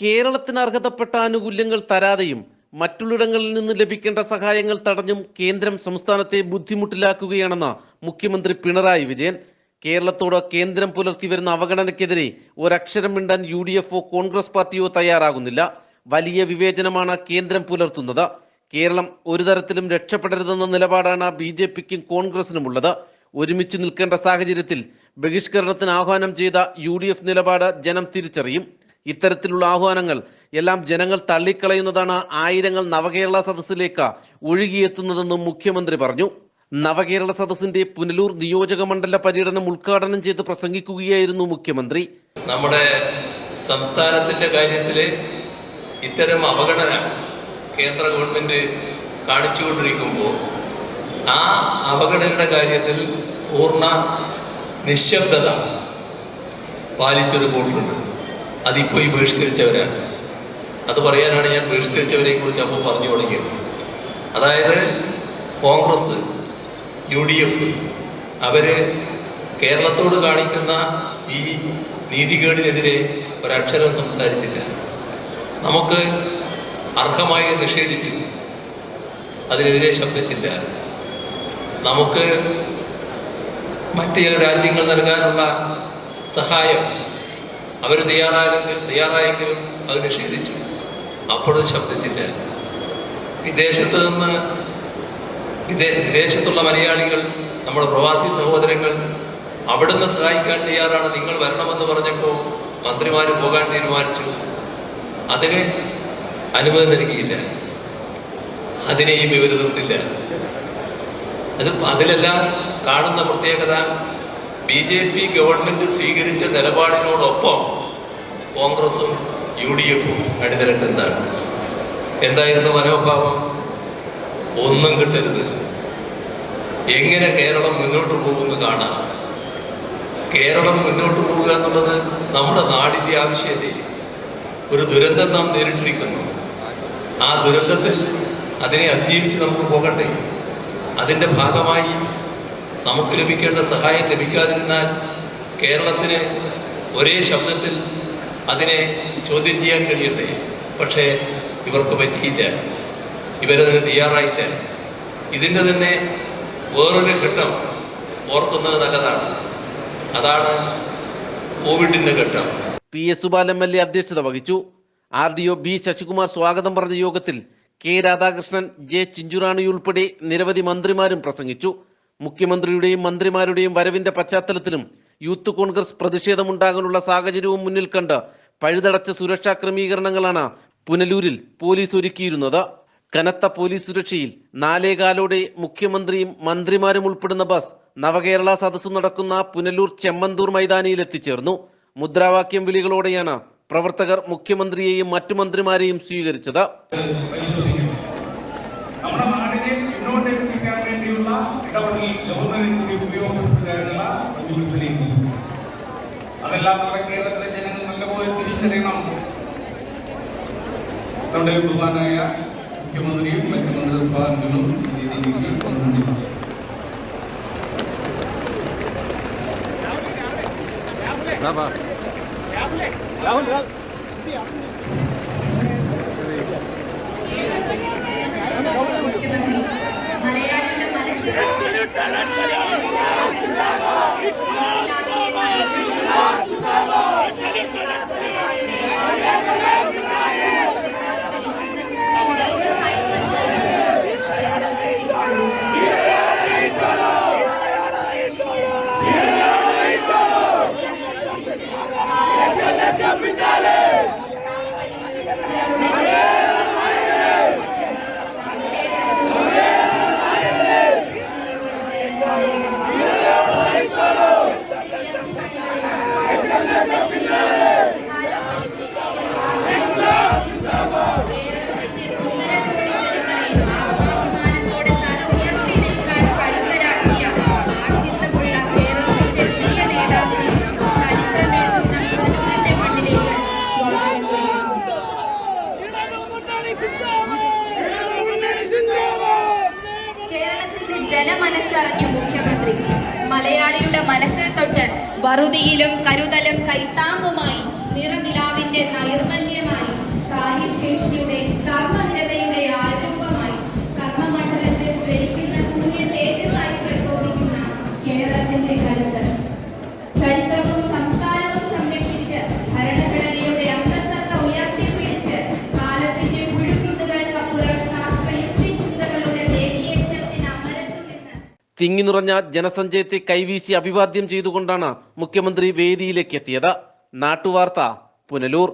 കേരളത്തിന് അർഹതപ്പെട്ട ആനുകൂല്യങ്ങൾ തരാതെയും മറ്റുള്ളിടങ്ങളിൽ നിന്ന് ലഭിക്കേണ്ട സഹായങ്ങൾ തടഞ്ഞും കേന്ദ്രം സംസ്ഥാനത്തെ ബുദ്ധിമുട്ടിലാക്കുകയാണെന്ന് മുഖ്യമന്ത്രി പിണറായി വിജയൻ. കേരളത്തോട് കേന്ദ്രം പുലർത്തി വരുന്ന അവഗണനയ്ക്കെതിരെ ഒരക്ഷരം മിണ്ടാൻ യു ഡി എഫോ കോൺഗ്രസ് പാർട്ടിയോ തയ്യാറാകുന്നില്ല. വലിയ വിവേചനമാണ് കേന്ദ്രം പുലർത്തുന്നത്. കേരളം ഒരു തരത്തിലും രക്ഷപ്പെടരുതെന്ന നിലപാടാണ് ബി ജെ പിക്കും കോൺഗ്രസിനുമുള്ളത്. ഒരുമിച്ച് നിൽക്കേണ്ട സാഹചര്യത്തിൽ ബഹിഷ്കരണത്തിന് ആഹ്വാനം ചെയ്ത യു നിലപാട് ജനം തിരിച്ചറിയും. ഇത്തരത്തിലുള്ള ആഹ്വാനങ്ങൾ എല്ലാം ജനങ്ങൾ തള്ളിക്കളയുന്നതാണ് ആയിരങ്ങൾ നവകേരള സദസ്സിലേക്ക് ഒഴുകിയെത്തുന്നതെന്നും മുഖ്യമന്ത്രി പറഞ്ഞു. നവകേരള സദസ്സിന്റെ പുനലൂർ നിയോജക മണ്ഡല പര്യടനം ഉദ്ഘാടനം ചെയ്ത് പ്രസംഗിക്കുകയായിരുന്നു മുഖ്യമന്ത്രി. നമ്മുടെ സംസ്ഥാനത്തിന്റെ കാര്യത്തിൽ ഇത്തരം അവഗണന കേന്ദ്ര ഗവൺമെന്റ് കാണിച്ചുകൊണ്ടിരിക്കുമ്പോൾ ആ അവഗണനയുടെ കാര്യത്തിൽ പൂർണ നിശബ്ദത പാലിച്ചൊരു കൂട്ടുണ്ട് അതിപ്പോൾ ഈ ബഹിഷ്കരിച്ചവരാണ് അത് പറയാനാണ് ഞാൻ ബഹിഷ്കരിച്ചവരെ കുറിച്ച് അപ്പോൾ പറഞ്ഞു തുടങ്ങിയത്. അതായത് കോൺഗ്രസ് യു ഡി എഫ് അവർ കേരളത്തോട് കാണിക്കുന്ന ഈ നീതികേടിനെതിരെ ഒരക്ഷരം സംസാരിച്ചില്ല. നമുക്ക് അർഹമായി നിഷേധിച്ചു. അതിനെതിരെ ശബ്ദിച്ചില്ല. നമുക്ക് മറ്റ് ചില രാജ്യങ്ങൾ നൽകാനുള്ള സഹായം അവർ തയ്യാറായെങ്കിൽ തയ്യാറായെങ്കിൽ അത് നിഷേധിച്ചു. അപ്പോഴും ശബ്ദത്തിന്റെ വിദേശത്ത് നിന്ന് വിദേ വിദേശത്തുള്ള മലയാളികൾ നമ്മുടെ പ്രവാസി സഹോദരങ്ങൾ അവിടുന്ന് സഹായിക്കാൻ തയ്യാറാണ്. നിങ്ങൾ വരണമെന്ന് പറഞ്ഞപ്പോൾ മന്ത്രിമാർ പോകാൻ തീരുമാനിച്ചു. അതിന് അനുമതി നൽകിയില്ല. അതിനെയും ഇവർ നിർത്തില്ല അത് അതിലെല്ലാം കാണുന്ന പ്രത്യേകത ബി ജെ പി ഗവൺമെന്റ് സ്വീകരിച്ച നിലപാടിനോടൊപ്പം കോൺഗ്രസും യു ഡി എഫും അണിനിരക്കുന്നതാണ്. എന്തായിരുന്നു മനോഭാവം? ഒന്നും കിട്ടരുത്. എങ്ങനെ കേരളം മുന്നോട്ട് പോകുമെന്ന് കാണാം. കേരളം മുന്നോട്ട് പോകുക എന്നുള്ളത് നമ്മുടെ നാടിന്റെ ആവശ്യത്തിൽ ഒരു ദുരന്തം നാം നേരിട്ടിരിക്കുന്നു. ആ ദുരന്തത്തിൽ അതിനെ അതിജീവിച്ച് നമുക്ക് പോകണ്ടേ? അതിന്റെ ഭാഗമായി നമുക്ക് ലഭിക്കേണ്ട സഹായം ലഭിക്കാതിരുന്നാൽ കേരളത്തിന് ഒരേ ശബ്ദത്തിൽ അതിനെ ചോദ്യം ചെയ്യാൻ കഴിയട്ടെ. പക്ഷേ ഇവർക്ക് പറ്റിയില്ല. ഇവരതിന് തയ്യാറായിട്ട് ഇതിന്റെ തന്നെ വേറൊരു ഘട്ടം ഓർക്കുന്നത് നല്ലതാണ്. അതാണ് കോവിഡിന്റെ ഘട്ടം. P S Subalan M L A അധ്യക്ഷത വഹിച്ചു. R D O B Sasikumar സ്വാഗതം പറഞ്ഞ യോഗത്തിൽ കെ രാധാകൃഷ്ണൻ ജെ ചിഞ്ചുറാണി ഉൾപ്പെടെ നിരവധി മന്ത്രിമാരും പ്രസംഗിച്ചു. മുഖ്യമന്ത്രിയുടെയും മന്ത്രിമാരുടെയും വരവിന്റെ പശ്ചാത്തലത്തിലും യൂത്ത് കോൺഗ്രസ് പ്രതിഷേധമുണ്ടാകാനുള്ള സാഹചര്യവും മുന്നിൽ കണ്ട് പഴുതടച്ച സുരക്ഷാ ക്രമീകരണങ്ങളാണ് പുനലൂരിൽ പോലീസ് ഒരുക്കിയിരുന്നത്. കനത്ത പോലീസ് സുരക്ഷയിൽ നാലേകാലോടെ മുഖ്യമന്ത്രിയും മന്ത്രിമാരും ഉൾപ്പെടുന്ന ബസ് നവകേരള സദസ്സ് നടക്കുന്ന പുനലൂർ ചെമ്മന്തൂർ മൈതാനിയിൽ എത്തിച്ചേർന്നു. മുദ്രാവാക്യം വിളികളോടെയാണ് പ്രവർത്തകർ മുഖ്യമന്ത്രിയെയും മറ്റു മന്ത്രിമാരെയും സ്വീകരിച്ചത്. അതെല്ലാം നമ്മുടെ കേരളത്തിലെ ജനങ്ങൾ നല്ലപോലെ തിരിച്ചറിയണം. നമ്മുടെ ബഹുമാനായ മുഖ്യമന്ത്രിയും മറ്റു മന്ത്രിസഭാ അംഗങ്ങളും ഈ ജനമനസ്സറിഞ്ഞു മുഖ്യമന്ത്രി. മലയാളിയുടെ മനസ്സിൽ തൊട്ട് വറുതിയിലും കരുതലും കൈത്താങ്ങുമായി നിറനിലാവിന്റെ നൈർമല്യമായി കാര്യശേഷിയുടെ തിങ്ങി നിറഞ്ഞ ജനസഞ്ചയത്തെ കൈവീശി അഭിവാദ്യം ചെയ്തുകൊണ്ടാണ് മുഖ്യമന്ത്രി വേദിയിലേക്ക് എത്തിയത്. നാട്ടുവാർത്ത പുനലൂർ.